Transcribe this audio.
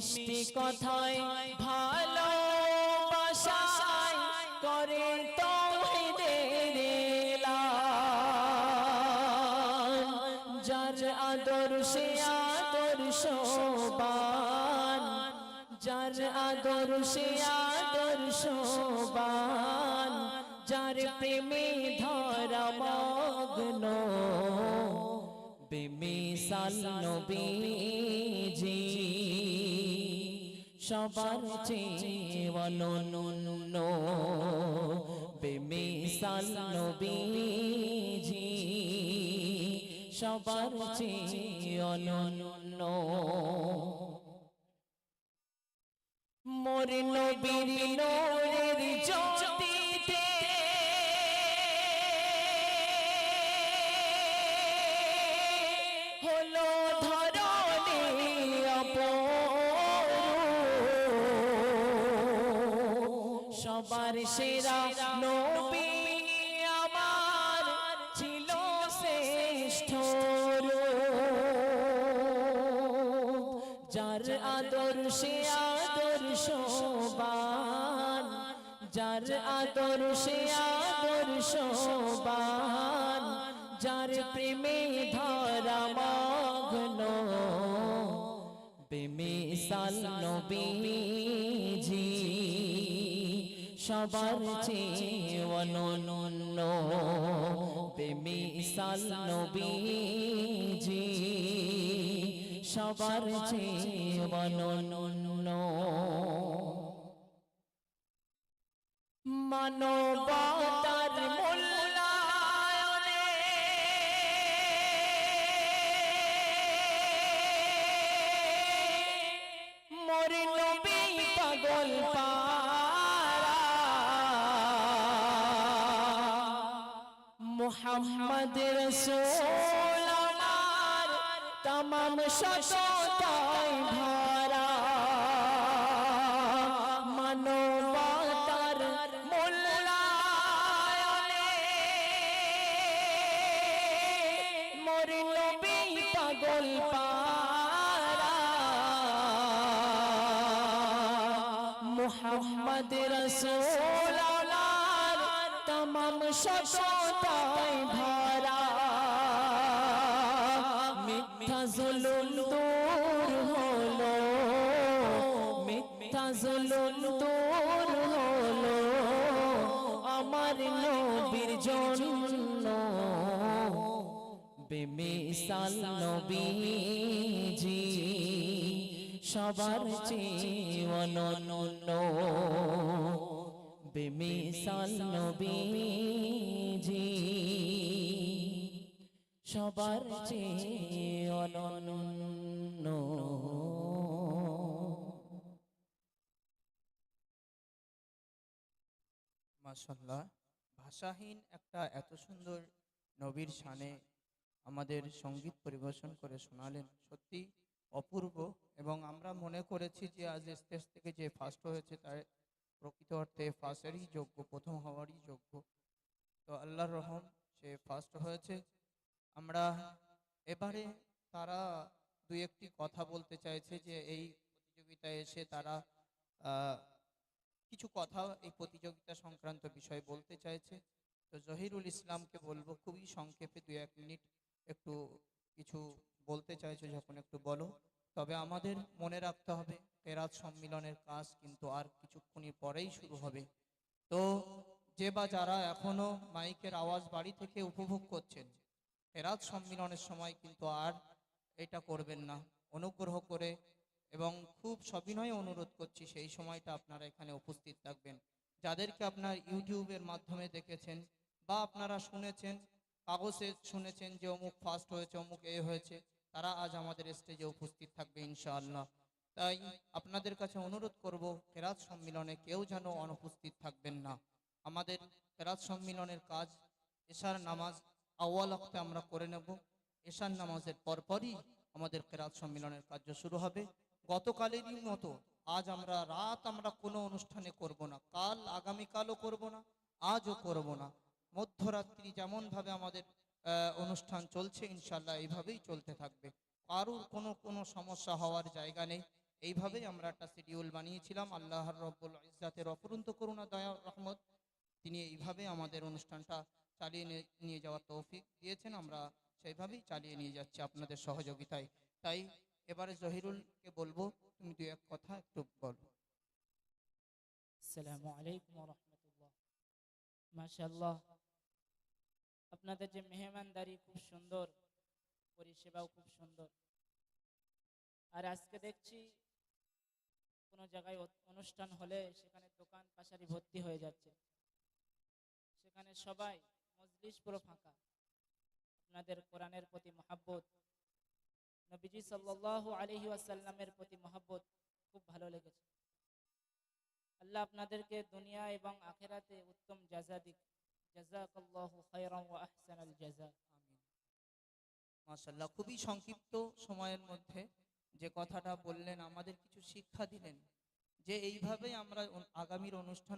মিষ্টি কথায় ভালো করে এলান। যার আদর্শে আদর্শবান যার আদর্শে আদর্শবান যার প্রেমে ধরা মগ্ন বেমিসাল নবীজি সবার চেয়ে বেমিসাল নবীজি সবার চেয়ে মোর নবীর নোরের সবার সেরা নবী আমার ছিল শ্রেষ্ঠ যার আদর্শে আদর্শবান যার আদর্শে আদর্শবান যার প্রেমে ধরা মগ্ন। বেমিসাল নবীজি। সবার চেয়ে অনন্য বেমিসাল নবীজি। সবার চেয়ে অনন্য। মানবতার মোহাম্মদ রসুল আমার তমাম সততায় ভরা। মানবতার মূল্যায়নে মোর নবী পাগল পারা মোহাম্মদ রসুল সততায় ভরা। মিথ্যা জুলুম দূর হলো। মিথ্যা জুলুম দূর হলো। আমার নবীর জন্য। বেমিসাল নবীজি, সবার চেয়ে অনন্য। বেমিসাল নবীজি। সবার চেয়ে অনন্য। মাশাল্লাহ ভাষাহীন একটা এত সুন্দর নবীর শানে আমাদের সংগীত পরিবেশন করে শোনালেন। সত্যি অপূর্ব এবং আমরা মনে করেছি যে আজ স্টেজ থেকে যে ফার্স্ট হয়েছে তার প্রকৃত অর্থে ফার্স্টেরই যোগ্য, প্রথম হওয়ারই যোগ্য। তো আল্লাহর রহম, সে ফার্স্ট হয়েছে। আমরা এবারে তারা দুই একটি কথা বলতে চাইছে যে এই প্রতিযোগিতায় এসে তারা কিছু কথা এই প্রতিযোগিতা সংক্রান্ত বিষয়ে বলতে চাইছে। তো জহিরুল ইসলামকে বলব, খুবই সংক্ষেপে দুই এক মিনিট একটু কিছু বলতে চাইছো, যখন একটু বলো। তবে আমাদের মনে রাখতে হবে, কেরাত সম্মিলনের কাজ কিন্তু আর কিছুক্ষণই পরেই শুরু হবে। তো, যে বা যারা এখনও মাইকের আওয়াজ বাড়ি থেকে উপভোগ করছেন, কেরাত সম্মিলনের সময় কিন্তু আর এটা করবেন না। অনুগ্রহ করে এবং খুব সবিনয়ে অনুরোধ করছি, সেই সময়টা আপনারা এখানে উপস্থিত থাকবেন। যাদেরকে আপনার ইউটিউবের মাধ্যমে দেখেছেন বা আপনারা শুনেছেন, কাগজে শুনেছেন যে অমুক ফার্স্ট হয়েছে, অমুক এ হয়েছে তারা আজ আমাদের স্টেজে উপস্থিত থাকবে ইনশাআল্লাহ। তাই আপনাদের কাছে অনুরোধ করব, ফেরাত সম্মিলনে কেউ যেন অনুপস্থিত থাকবেন না। আমাদের ফেরাত সম্মিলনের কাজ, এশার নামাজ আওয়াল অক্তে আমরা করে নেব। এশার নামাজের পরপরই আমাদের কেরাত সম্মিলনের কার্য শুরু হবে। গতকালেরই মতো আজ আমরা রাত আমরা কোনো অনুষ্ঠানে করব না, কাল আগামীকালও করব না, আজও করব না। মধ্যরাত্রি যেমনভাবে আমাদের অনুষ্ঠান চলছে ইনশাল্লাহ এইভাবেই চলতে থাকবে। কারোর কোনো কোনো সমস্যা হওয়ার জায়গা নেই। এইভাবেই আমরা একটা শিডিউল বানিয়েছিলাম। আল্লাহর রব্বুল ইজ্জাতের অপরন্ত করুণা, দয়া, রহমত। তিনি এইভাবে আমাদের অনুষ্ঠানটা চালিয়ে নিয়ে- নিয়ে যাওয়ার তৌফিক দিয়েছেন। আমরা সেইভাবেই চালিয়ে নিয়ে যাচ্ছি আপনাদের সহযোগিতায়। তাই এবারে জহিরুলকে বলব, তুমি দু এক কথা একটু বলো। আসসালামু আলাইকুম রহমতুল্লাহ। মাশাল্লাহ আপনাদের যে মেহমানদারি খুব সুন্দর, পরিষেবাও খুব সুন্দর। আর আজকে দেখছি কোনো জায়গায় অনুষ্ঠান হলে সেখানে দোকান পাশারি ভর্তি হয়ে যাচ্ছে। সেখানে সবাই মজলিস পুরো ফাঁকা। আপনাদের কোরআনের প্রতি মহাব্বত, নবীজি সাল্লাল্লাহু আলাইহি ওয়াসাল্লামের প্রতি মহাব্বত খুব ভালো লেগেছে। আল্লাহ আপনাদেরকে দুনিয়া এবং আখেরাতে উত্তম জাজা দিক। জাজাকাল্লাহু খায়রান। মাশাল্লাহ খুবই সংক্ষিপ্ত সময়ের মধ্যে যে কথাটা বললেন, আমাদের কিছু শিক্ষা দিলেন যে এইভাবেই আমরা আগামীর অনুষ্ঠান